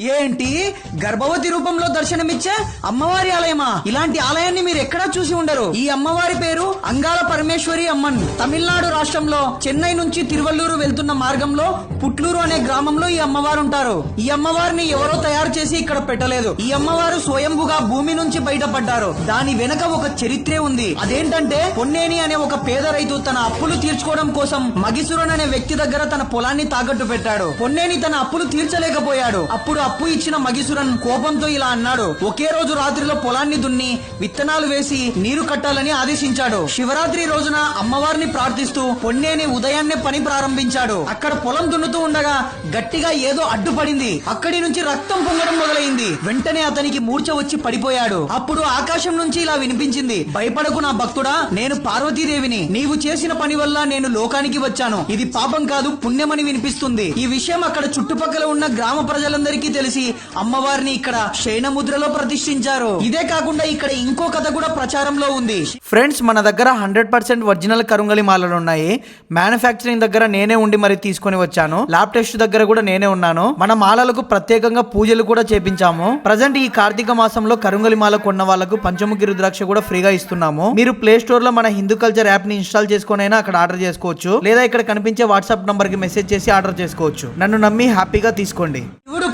ఏంటి? గర్భవతి రూపంలో దర్శనమిచ్చే అమ్మవారి ఆలయమా? ఇలాంటి ఆలయాన్ని మీరు ఎక్కడా చూసి ఉండరు. ఈ అమ్మవారి పేరు అంగాల పరమేశ్వరి అమ్మన్. తమిళనాడు రాష్ట్రంలో చెన్నై నుంచి తిరువల్లూరు వెళ్తున్న మార్గంలో పుట్లూరు అనే గ్రామంలో ఈ అమ్మవారు ఉంటారు ఈ అమ్మవారిని ఎవరో తయారు చేసి ఇక్కడ పెట్టలేదు. ఈ అమ్మవారు స్వయంభుగా భూమి నుంచి బయటపడ్డారు. దాని వెనక ఒక చరిత్రే ఉంది. అదేంటంటే పొన్నేని అనే ఒక పేద రైతు తన అప్పులు తీర్చుకోవడం కోసం మగిసురన్ అనే వ్యక్తి దగ్గర తన పొలాన్ని తాకట్టు పెట్టాడు. పొన్నేని తన అప్పులు తీర్చలేకపోయాడు. అప్పుడు అప్పు ఇచ్చిన మగిసురన్ కోపంతో ఇలా అన్నాడు. ఒకే రోజు రాత్రిలో పొలాన్ని దున్ని విత్తనాలు వేసి నీరు కట్టాలని ఆదేశించాడు. శివరాత్రి రోజున అమ్మవారిని ప్రార్థిస్తూ పొన్నేని ఉదయాన్నే పని ప్రారంభించాడు. అక్కడ పొలం దున్నుతూ ఉండగా గట్టిగా ఏదో అడ్డుపడింది. అక్కడి నుంచి రక్తం పొంగడం మొదలైంది. వెంటనే అతనికి మూర్ఛ వచ్చి పడిపోయాడు. అప్పుడు ఆకాశం నుంచి ఇలా వినిపించింది. భయపడకు నా భక్తుడా నేను పార్వతీదేవిని. నీవు చేసిన పని వల్ల నేను లోకానికి వచ్చాను. ఇది పాపం కాదు పుణ్యమని వినిపిస్తుంది. ఈ విషయం అక్కడ చుట్టుపక్కల ఉన్న గ్రామ ప్రజలందరికీ తెలిసి అమ్మవారిని ఇక్కడ శయనముద్రలో ప్రతిష్ఠించారు. ఇదే కాకుండా ఇక్కడ ఇంకో కథ కూడా ప్రచారంలో ఉంది. ఫ్రెండ్స్ మన దగ్గర హండ్రెడ్ పర్సెంట్ ఒరిజినల్ కరుంగలి మాలలు ఉన్నాయి. మ్యానుఫ్యాక్చరింగ్ దగ్గర నేనే ఉండి మరి తీసుకొని వచ్చాను. ల్యాబ్ టెస్ట్ దగ్గర కూడా నేనే ఉన్నాను. మన మాలలకు ప్రత్యేకంగా పూజలు కూడా చేపించాము. ప్రజెంట్ ఈ కార్తీక మాసంలో కరుంగలి మాల కొన్న వాళ్ళకు పంచముఖి రుద్రాక్ష కూడా ఫ్రీగా ఇస్తున్నాము. మీరు ప్లే స్టోర్లో మన హిందూ కల్చర్ యాప్ని ఇన్స్టాల్ చేసుకుని అయినా అక్కడ ఆర్డర్ చేసుకోవచ్చు. లేదా ఇక్కడ కనిపించే వాట్సాప్ నంబర్కి మెసేజ్ చేసి ఆర్డర్ చేసుకోవచ్చు. నన్ను నమ్మి హ్యాపీగా తీసుకోండి.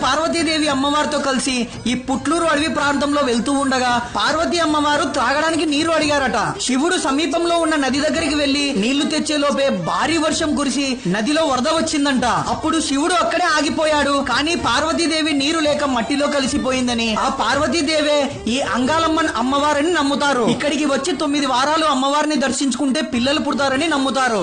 పార్వతీదేవి అమ్మవారితో కలిసి ఈ పుట్లూరు అడవి ప్రాంతంలో వెళ్తూ ఉండగా పార్వతి అమ్మవారు త్రాగడానికి నీరు అడిగారట. శివుడు సమీపంలో ఉన్న నది దగ్గరికి వెళ్ళి నీళ్ళు తెచ్చే లోపే భారీ వర్షం కురిసి నదిలో వరద వచ్చిందంట. అప్పుడు శివుడు అక్కడే ఆగిపోయాడు. కానీ పార్వతీదేవి నీరు లేక మట్టిలో కలిసిపోయిందని ఆ పార్వతీదేవే ఈ అంగాలమ్మన్ అమ్మవారని నమ్ముతారు. ఇక్కడికి వచ్చి తొమ్మిది వారాలు అమ్మవారిని దర్శించుకుంటే పిల్లలు పుడతారని నమ్ముతారు.